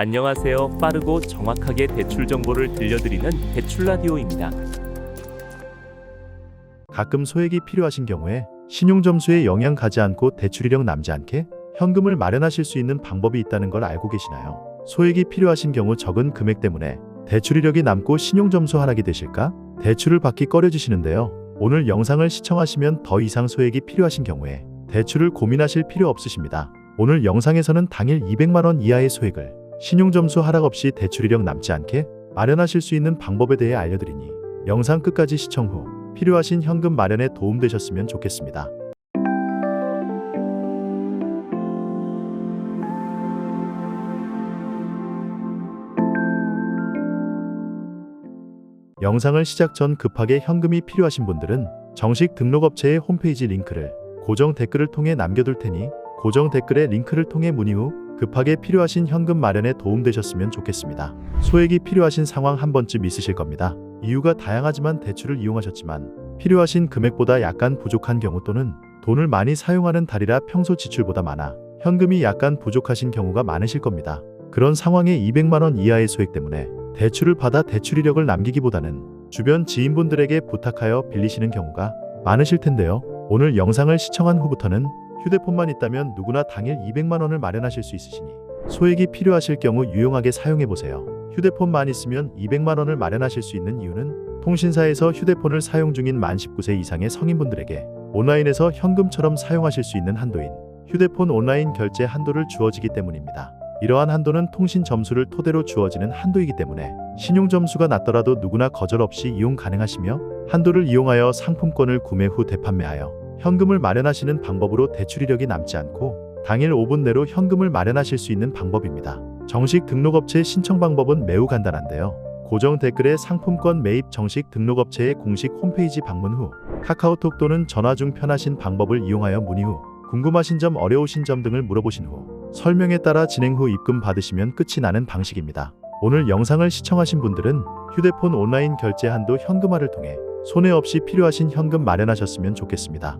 안녕하세요. 빠르고 정확하게 대출 정보를 들려드리는 대출 라디오입니다. 가끔 소액이 필요하신 경우에 신용 점수에 영향 가지 않고 대출 이력 남지 않게 현금을 마련하실 수 있는 방법이 있다는 걸 알고 계시나요? 소액이 필요하신 경우 적은 금액 때문에 대출 이력이 남고 신용 점수 하락이 되실까? 대출을 받기 꺼려지시는데요. 오늘 영상을 시청하시면 더 이상 소액이 필요하신 경우에 대출을 고민하실 필요 없으십니다. 오늘 영상에서는 당일 200만 원 이하의 소액을 신용 점수 하락 없이 대출 이력 남지 않게 마련하실 수 있는 방법에 대해 알려드리니 영상 끝까지 시청 후 필요하신 현금 마련에 도움되셨으면 좋겠습니다. 영상을 시작 전 급하게 현금이 필요하신 분들은 정식 등록업체의 홈페이지 링크를 고정 댓글을 통해 남겨둘 테니 고정 댓글의 링크를 통해 문의 후 급하게 필요하신 현금 마련에 도움되셨으면 좋겠습니다. 소액이 필요하신 상황 한 번쯤 있으실 겁니다. 이유가 다양하지만 대출을 이용하셨지만 필요하신 금액보다 약간 부족한 경우 또는 돈을 많이 사용하는 달이라 평소 지출보다 많아 현금이 약간 부족하신 경우가 많으실 겁니다. 그런 상황에 200만 원 이하의 소액 때문에 대출을 받아 대출 이력을 남기기보다는 주변 지인분들에게 부탁하여 빌리시는 경우가 많으실 텐데요. 오늘 영상을 시청한 후부터는 휴대폰만 있다면 누구나 당일 200만 원을 마련하실 수 있으시니 소액이 필요하실 경우 유용하게 사용해 보세요. 휴대폰만 있으면 200만 원을 마련하실 수 있는 이유는 통신사에서 휴대폰을 사용 중인 만 19세 이상의 성인분들에게 온라인에서 현금처럼 사용하실 수 있는 한도인 휴대폰 온라인 결제 한도를 주어지기 때문입니다. 이러한 한도는 통신 점수를 토대로 주어지는 한도이기 때문에 신용 점수가 낮더라도 누구나 거절 없이 이용 가능하시며 한도를 이용하여 상품권을 구매 후 대판매하여 현금을 마련하시는 방법으로 대출 이력이 남지 않고 당일 5분 내로 현금을 마련하실 수 있는 방법입니다. 정식 등록업체 신청 방법은 매우 간단한데요. 고정 댓글에 상품권 매입 정식 등록업체의 공식 홈페이지 방문 후 카카오톡 또는 전화 중 편하신 방법을 이용하여 문의 후 궁금하신 점 어려우신 점 등을 물어보신 후 설명에 따라 진행 후 입금 받으시면 끝이 나는 방식입니다. 오늘 영상을 시청하신 분들은 휴대폰 온라인 결제 한도 현금화를 통해 손해 없이 필요하신 현금 마련하셨으면 좋겠습니다.